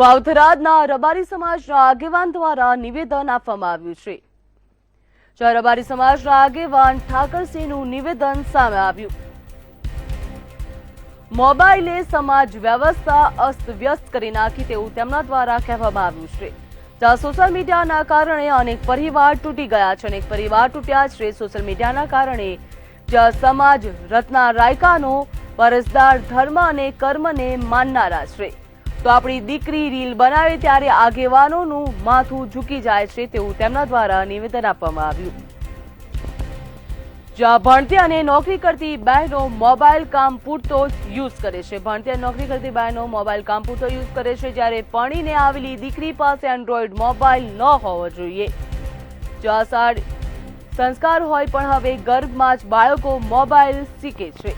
વાવથરાદના રબારી સમાજના આગેવાન દ્વારા નિવેદન આપવામાં આવ્યું છે. જ્યાં રબારી સમાજના આગેવાન ઠાકરસિંહનું નિવેદન સામે આવ્યું. મોબાઈલે સમાજ વ્યવસ્થા અસ્તવ્યસ્ત કરી નાખી તેવું તેમના દ્વારા કહેવામાં આવ્યું છે. જ્યાં સોશિયલ મીડિયાના કારણે અનેક પરિવાર તૂટી ગયા છે. અનેક પરિવાર તૂટ્યા છે સોશિયલ મીડિયાના કારણે. જ્યાં સમાજ રત્ના રાયકાનો પરસદાર ધર્મ અને કર્મને માનનારા છે. તો આપણી દીકરી રીલ બનાવે ત્યારે આગેવાનોનું માથું ઝૂકી જાય છે તેવું તેમના દ્વારા નિવેદન આપવામાં આવ્યું. જ્યાં ભણતી અને નોકરી કરતી બહેનો મોબાઈલ કામ પૂરતો જ યુઝ કરે છે. ભણતી અને નોકરી કરતી બહેનો મોબાઈલ કામ પૂરતો યુઝ કરે છે જ્યારે ભણીને આવેલી દીકરી પાસે એન્ડ્રોઈડ મોબાઈલ ન હોવો જોઈએ. જ્યાં સાડ સંસ્કાર હોય પણ હવે ગર્ભમાં જ બાળકો મોબાઈલ શીખે છે.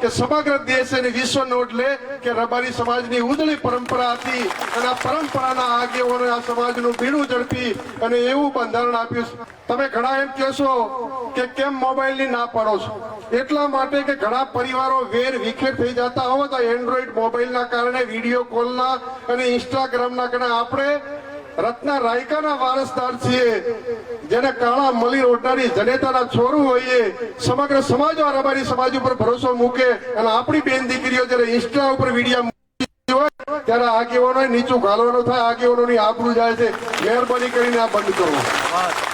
કે સમગ્ર દેશ અને વિશ્વ નોટ લે કે રબારી સમાજની ઉજળી પરંપરા હતી અને આ પરંપરાના આગેવાનો આ સમાજનું બીડું ઝડપી અને એવું બંધારણ આપ્યું તમે ઘણા એમ કહેશો કે કેમ મોબાઈલની ના પાડો છો? એટલા માટે કે ઘણા પરિવારો વેર વિખેર થઈ જતા હોય તો એન્ડ્રોઈડ મોબાઈલના કારણે વીડિયો કોલના અને ઇન્સ્ટાગ્રામના કારણે આપણે રત્ના રાયકાના વારસદાર છીએ. જેને કાળા મલી રોડનારી જનેતાના છોરું હોઈએ, સમગ્ર સમાજ અમારી સમાજ ઉપર ભરોસો મૂકે અને આપણી બેન દીકરીઓ જ્યારે ઇન્સ્ટા ઉપર વીડિયો હોય, ત્યારે આગેવાનો નીચું ઘાલવાનું થાય, આગેવાનોની આબરૂ જાય છે. મહેરબાની કરીને આ બંધ કરો.